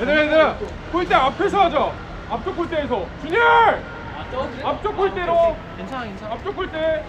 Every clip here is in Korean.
얘들아 얘들아 골대 앞에서 하자. 앞쪽 골대에서. 준열! 앞쪽 골대로. 괜찮아 괜찮아. 앞쪽 골대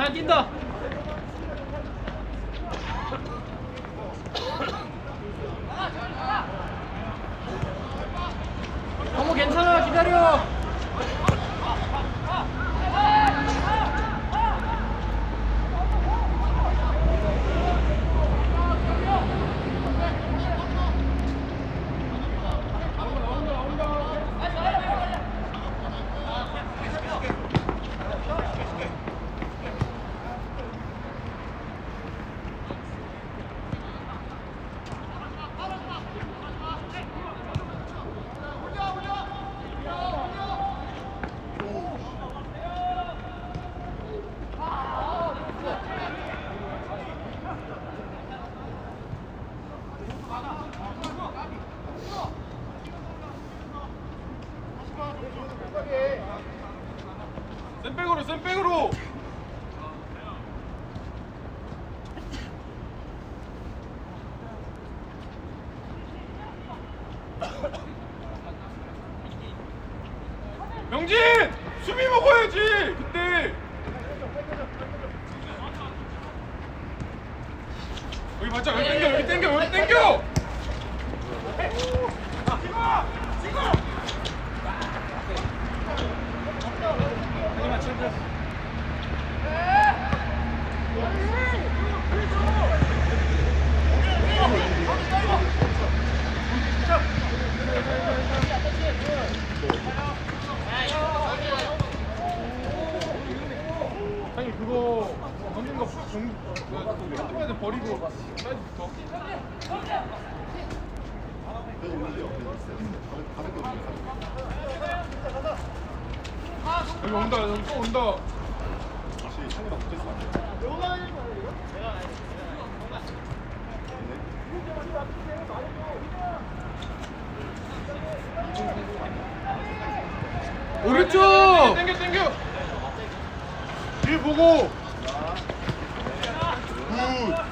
하나 뛴다. 어머 괜찮아 기다려. 오른쪽. 땡겨 땡겨 뒤 보고. 굿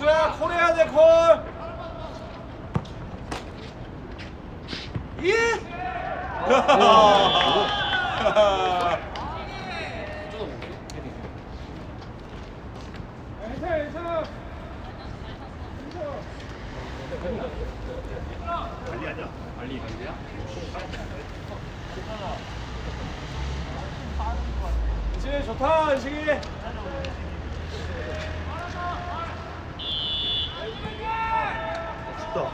수야 콜 해야 돼 콜. 예. 이제 좋다 이식이. 춥다.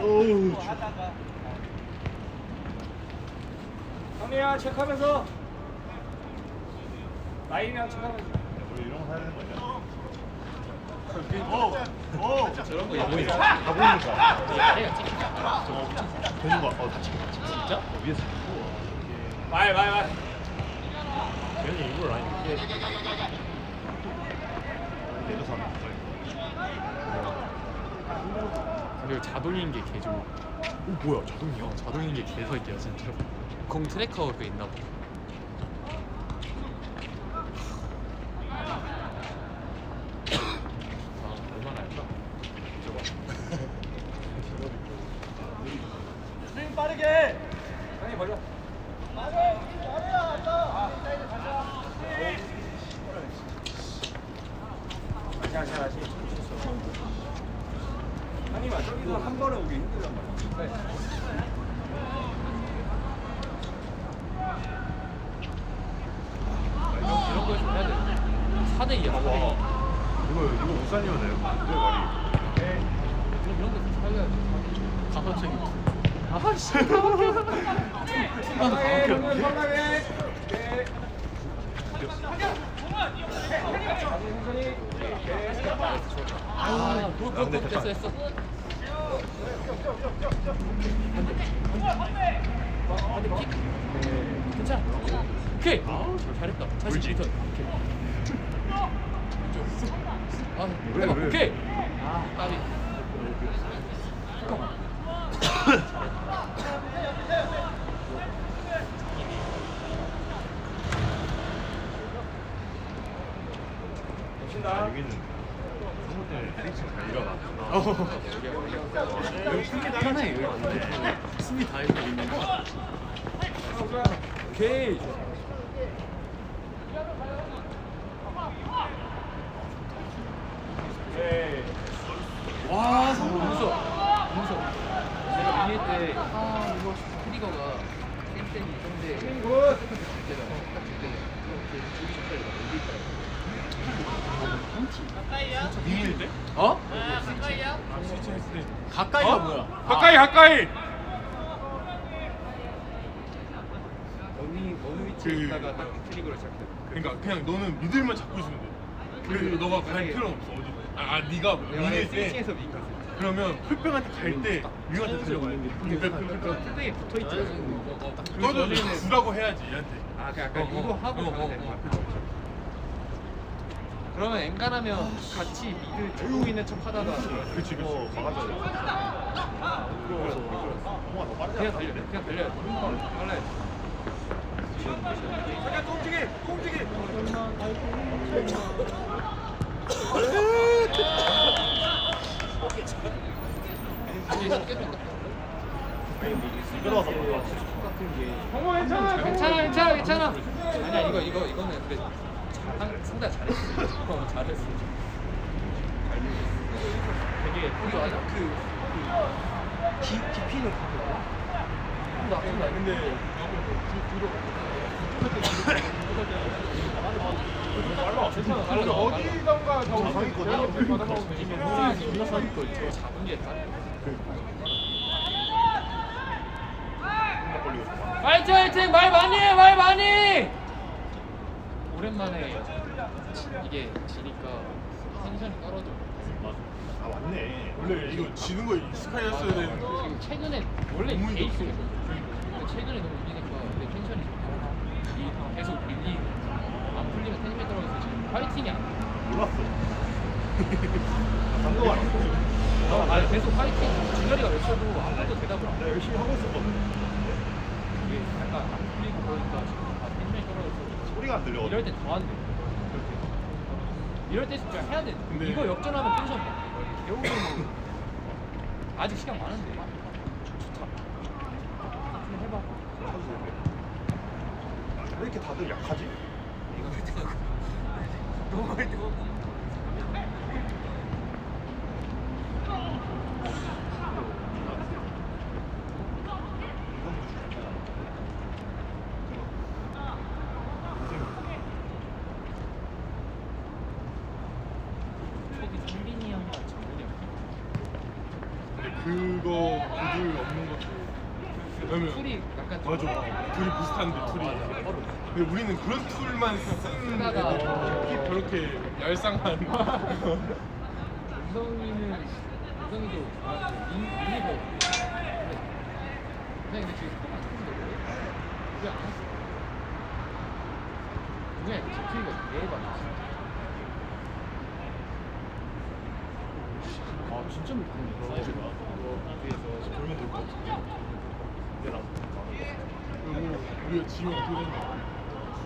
어우, 춥 체크하면서. 라인이랑 체크하면서. 우리 이런 거 사야 되는 거 아니야? 오! 오! 저런 거 야구이 다 보이니까. 다리가 찍히잖아. 보는 거, 어, 다 찍혀, 다 찍혀. 진짜? 어, 위에서. 말 말 말. 걔는 일부러 라인 이렇게. 내려서 하는 거. 그리고 자동인 게 개좋아. 오 뭐야 자동이야? 어, 자동인 게 개석이야 진짜. 공 트래커 그 있나 봐. 아, 다시. 아니면 저기서 한 번에 오기 힘들단 말이야. 이런, 이런 거좀 해야 돼. 4대 2야 4대 2. 이거, 이거 못 살리면 돼요. 안 돼, 말이. 이런 이런 거좀 살려야지. 가서 저기. 아씨. 네. 네. 아, 그거 근데 됐어. 됐어. 반대 킥. 괜찮아. 오케이. 아, 잘했다. 다시? 리턴. 오케이. 아, 왜, 해봐. 왜? 오케이. 아, 까비. 아, 여기 있는데. 성우 때문에 페이스 잘 일어나. 여기 편해. 여기 숨이 다 있고 있는 거. 오케이. 네. 와, 성공 무서. 무서. 때, 아, 이거 트리거가 땡땡이 근데 스윙 굿. 그때가 딱 그때 이렇게 주기 전까지 막 여기 있더라고. 어? 가까이가 어? 뭐야? 가까이 가까이. 어느 어느 위치에 그- 있다가 딱 트리거를 시작해. 그러니까 그냥 너는 미들만 잡고 있으면 돼. 그리고 너가 갈 필요는 없어 어디. 아, 아 네가 내가 미들 때 스위칭에서 미끄어 그러면 풀백한테 갈때 위한테 달려가야 돼. 근데 그 풀백에 붙어 있잖아. 너도 주라고 해야지 얘한테. 아, 그 약간 어, 어, 유도하고 어, 어, 되는 어, 거야. 그러면 엔간하면 같이 미드 들고 있는 척 하다가 그치 그치. 어, 막아줘야 돼. 성우가 더 빠르지 그냥 않아? 달려, 그냥 달려야 돼. 빨라야 돼. 잠깐 또 움직이, 또 움직이. 같은 게 정모 괜찮아. 괜찮아 괜찮아 괜찮아 아니야 이거 이거 이거는 그래 상, 상당히 잘했어 어, 잘했어 잘 밀었어 되게 이거 아니야? 그, 그 기, 깊이는 그거야 나 근데 근데 괜찮아 근데 빨라 어디던가 더 정상이 있거든. 존나 사는 거 저거 잡은 게다 걸리고 있어. 화이팅 화이팅 말 많이 해 말 많이 오랜만에 이게 지니까 텐션이 떨어져. 아, 맞네. 원래 이거 지는 거 익숙해졌어야 되는데. 그리고 최근에 원래 너무 근데 최근에 너무 이기니까 내 텐션이 좀 이- 계속 밀리 안 풀리면 텐션이 떨어져서 지금 파이팅이 안 돼. 몰랐어. 방금 알았어. 아 계속 파이팅 준열이가 외쳐도 아무도 대답을 안 해. 내가 열심히 하고 있었거든. 이게 약간 안 풀리고 그러니까 지금 아 텐션이 떨어져서 소리가 안 들려. 이럴 땐 더 안 돼. 이렇게. 이럴 때 진짜 해야 돼. 근데- 이거 역전하면 텐션 봐. 배우고 아직 시간 많은데. 좋다. 한번 해봐. 왜 이렇게 다들 약하지? 이거 할 때가 너무 거기 준빈이 형. 근데 그거 그들 없는 것도. 왜냐면 풀이 약간 맞아. 둘이 비슷한데 툴이 근데 우리는 그런 툴만 쓰는 애들 저렇게 얄쌍한 우성이는 우성이도 인 인이버. 근데 근데 지금 처음 안 쓰는데 왜? 왜안 했어? 왜 제트리가 대박. 아 진짜 못하네. 사이즈가. 뒤에서 돌면 될 것 같은데. 얘랑 그리고 우리가 지면 어떻게 되냐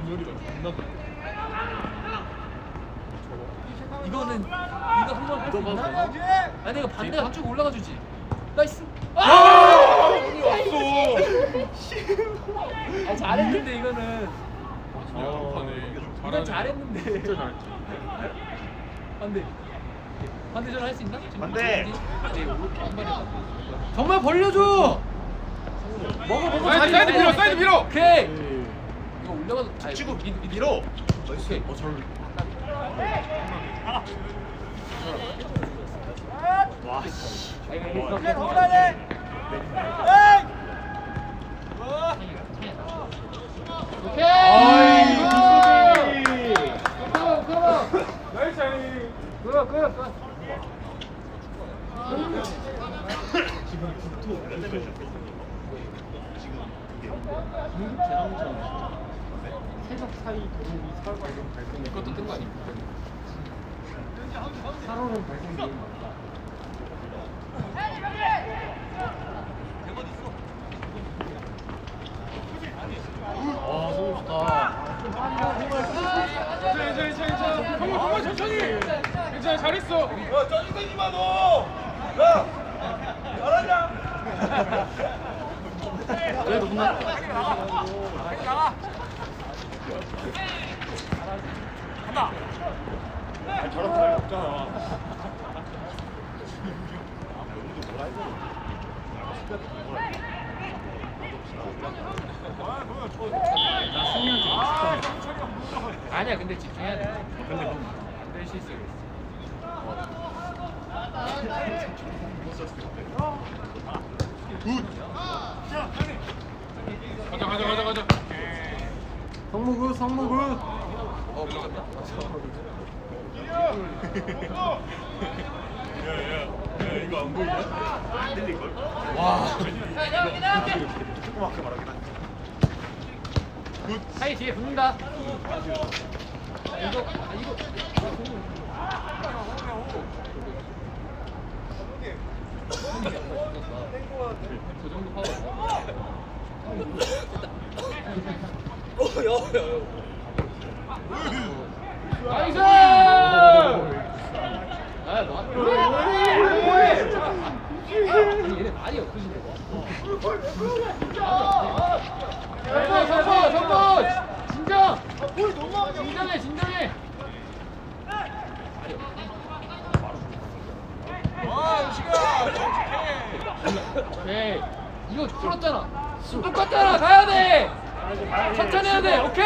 준열이가 존나 더 이거는 이거 한번 할수 있나? 아 내가 반대가 쭉 올라가 주지. 나이스. 아! 아! 왔어 아 잘했는데 이거는. 야 못하네 이건 잘했는데. 진짜 잘했지. 반대. 반대 전 할수 있나? 지금 반대. 네. 정말 벌려줘. 먹어 먹어. 사이드, 사이드 밀어, 사이드 밀어. 오케이. 네. 이거 올라가서 아니, 치고 밀어. 오케이. 어, 절. 와, 씨. 아, 이거 이거 네, 이거 넣어야 돼. 오케이. 아이. 나이스. 지금 국토 지금 그게 중국 재난처럼 새벽 사이 도로이 사고 발생 발생 이것도 뜬거 아니야? 살아는 발생 비율 많다. 아, 너무 좋다. 괜찮아 괜찮아 괜찮아 정말 정말 천천히 괜찮아 잘했어 그래도 혼났다. 아니, 저런 사람이 없잖아. 아니야, 근데 집중해야 돼. 근데 안될 실수 있어. 가자 가자 가자 가자 성무구, 성무구. 어, 무섭다. 야야 야 이거 안 보이냐? 안 들릴걸? 와 조그맣게 말하긴 한데. 굿 사이 뒤에 붙는다. 이거, 아, 이거. 저 정도 파워. 아, 뭐? 얘네 말이 없으신데. 선보, 선보! 진정! 진정해, 진정해! 오케이. 이거 풀었잖아. 똑같잖아. 가야 돼. 천천히 해야 돼. 오케이.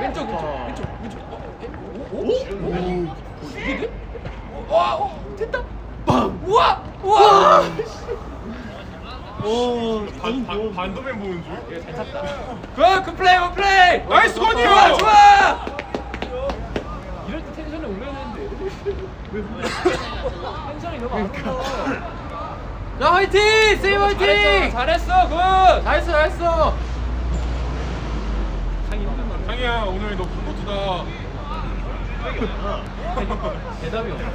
왼쪽, 왼쪽, 왼쪽, 왼쪽. 어, 에? 오, 오, 오, 오, 이게 돼? 와, 어, 됐다. 빵. 우와, 우와. 오, 반, 반, 반도맨 보는 줄? 잘 찼다. 굿, 굿 플레이, 굿 플레이. 나이스 건이요! 좋아, 좋아. 이럴 때 텐션을 올려야 되는데. 텐션이 너무 안 올라. 자, 화이팅! 세이 화이팅! 잘했어, 잘했어, 굿. 잘했어, 잘했어. 장이야 오늘 너 풋보트다 대답이 없어.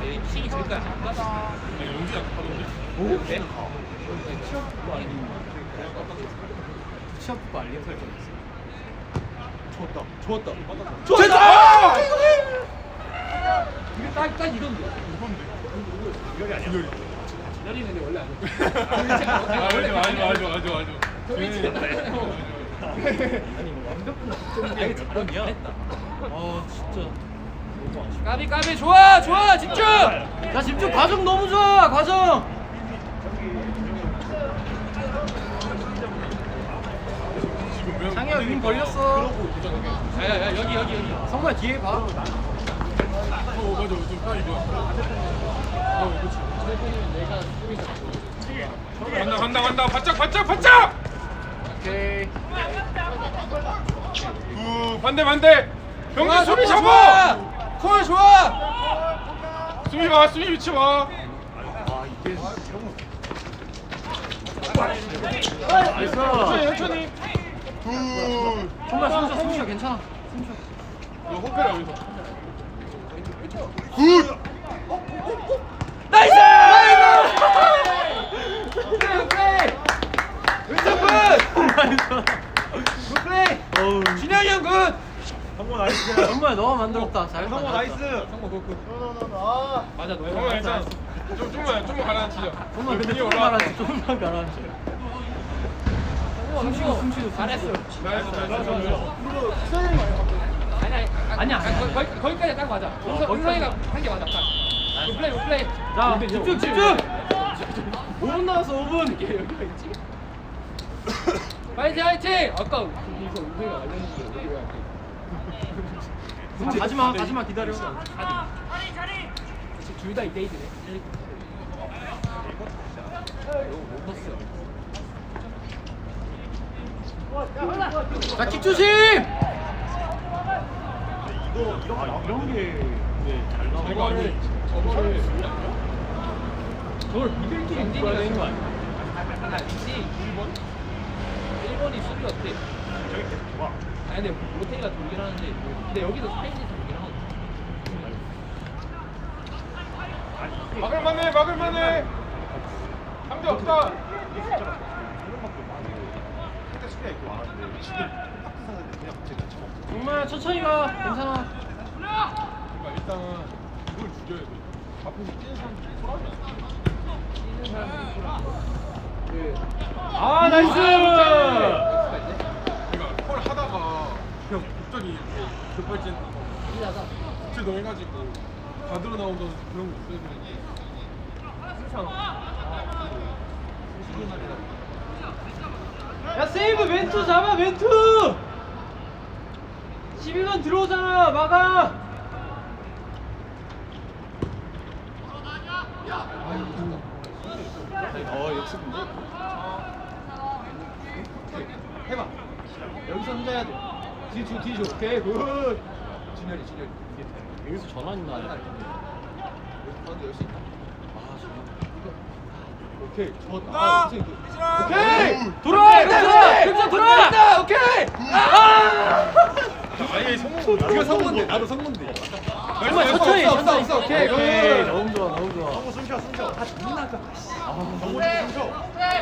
내 킥이 될까 잠깐. 내 연기 작가던데 오, 네? 취업부 알림. 취업부 알림 설정했어. 좋았다, 좋았다, 좋았다. 아! 아! 이게 딱, 딱 이건데. 이건데. 이결이 아니야 기다리는 게 원래 아니야. 아, 맞아 맞아 맞아 맞아 맞아 맞아 맞아 니 이거 완벽한 득점이야 잘하긴 했다. 아 진짜 너무 아쉽다 까비 까비 좋아 좋아 집중. 자 집중 과정 너무 좋아 과정 장애야, 윙 벌렸어. 야야야 여기 여기 여기. 성모야 뒤에 봐 어 맞아 좀 아, 이거. 어 그렇지. 간다 간다 간다 바짝 바짝 바짝. 오케이 우 반대 반대. 병진 수비 잡아. 콜 좋아. 수비 봐 수비 위치 봐. 아 이게 나이스 천천히 천천히. 우. 정말 숨쉬어 숨쉬어 괜찮아 이거 호패라 여기서. 굿 나이스! 은정 굿. 굿 플레이. 어우 준영이 형 굿. 성모 나이스 정말 너가 만들었다 잘했다 성모 잘했다. 나이스. 성모 굿 굿. 맞아 너의 정말 괜찮아. 좀 좀만 좀만 가라앉히자. 정말 근데 조금만. 가라앉혀 조금만 가라앉혀 숨 쉬고 숨 쉬고 잘했어. 잘했어 잘했어. 아니 아니 아니야, 아니야. 거, 거기 거기까지 딱 맞아. 은서 은서이가 한 게 맞아. 딱. 굿 플레이 굿 플레이. 자 집중 집중 5분 남았어 5분 여기가 있지? 파이팅 파이팅! 아까 거기서 은서이가 알려줬는데 여기가 이렇게. 가지마 가지마 기다려 둘다 2대2네. 못 봤어. 자킥 조심 이거 이런 게잘 이거 아니. 저거를 저걸 미들끼리 되는 거 아니야? 아, 있지. 1번? 1번이 수비 어때? 저기 계속 좋아. 아니, 근데 로테이가 돌긴 하는데, 근데 여기도 스페인이 돌긴 하거든. 막을만해 막을만해. 상대 없다. 정말 천천히 가 괜찮아 그러니까 일단은 이걸 죽여야 돼. 앞에서 뛰는 사람 소라면. 뛰는 사람들이 그, 아 아, 나이스! 그러니까 콜 하다가 그냥 갑자기 급발진. 붙여 넣어가지고 받으러 나오던 그런 거 있어야 되는데 야 세이브 멘투 잡아 멘투! 12번 들어오잖아 막아 어 역습인데 해봐. 여기서 혼자 해야 돼. 뒤줘, 뒤줘. 오케이, 굿. 진열이, 진열이. 여기서 전화 있나 가운데 열수 있다. 오케이. 저, 아! 아, 선생님. 그- 오케이 돌아 돌아 금서 돌아 오케이. 아예 성공 이거 성문대, 나도 성문대. 정말 천천히 없어, 없어, 천천 히 없어. 오케이, 오케이 굿. 너무 좋아 너무 좋아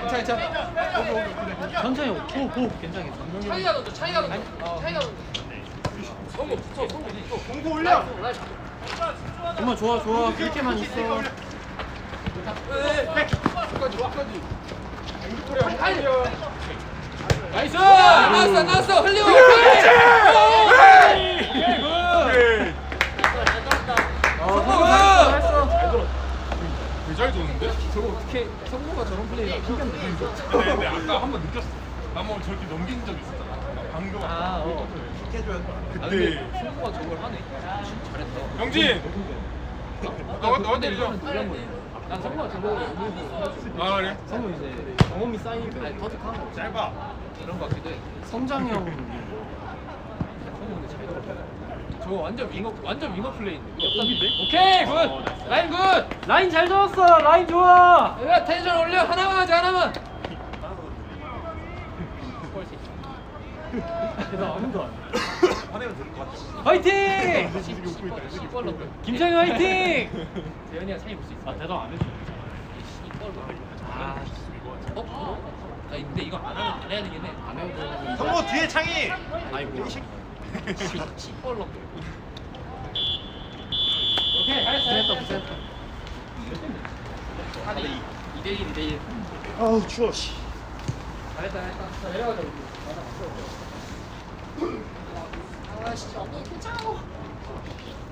괜찮아, 괜찮아. 천천히 호호 괜찮겠어 차이가 던져, 차이가 던져. 차이가 던져. 성공, 붙어. 공고 올려 정말 좋아 좋아 그렇게만 있어 끝까지 끝까지 앵두토리야 나이스! 나왔어, 나왔어. 흘리고. 오케이. 오케이 어 잘했어 잘했어 되 잘 도는데? 저거 어떻게 성모가 저런 플레이가 신기한데. 근데, 근데 아까 한 번 느꼈어 한번 저렇게 넘긴 적 있었잖아 방금 아, 어. 아, 그때 근데 성모가 저걸 하네. 진짜 잘했다. 영진 너 근데 너한테 이거는 줘. 놀란 거야. 난 성모가 저거 아 그래? 성우 이제 경험이 쌓이니까 아니 터득한 거 짧아. 그런 거 같기도 해. 성장형 근데. 저거 완전 윙어 완전 윙어 플레이인데. 오케이 굿. 라인 굿. 라인 잘 잡았어 라인 좋아 야 텐션 올려 하나만 하자 하나만. 대단 아무도 안 화이팅 시뻘로. 김창희 화이팅 재현이가 차이 볼수 있어. 아 대단 안 했어 시뻘로. 아. 어? 어? 아 근데 이거 안 하면 안 해야 해. 안 해도 성모 뒤에 창이 아이고 시뻘로. 오케이 잘했어 잘했다 잘했어. 잘했다 2대1 2대1 아우 추워 씨. 잘했다 잘했다 자 내려가자 우리 아씨 엉덩이 괜찮아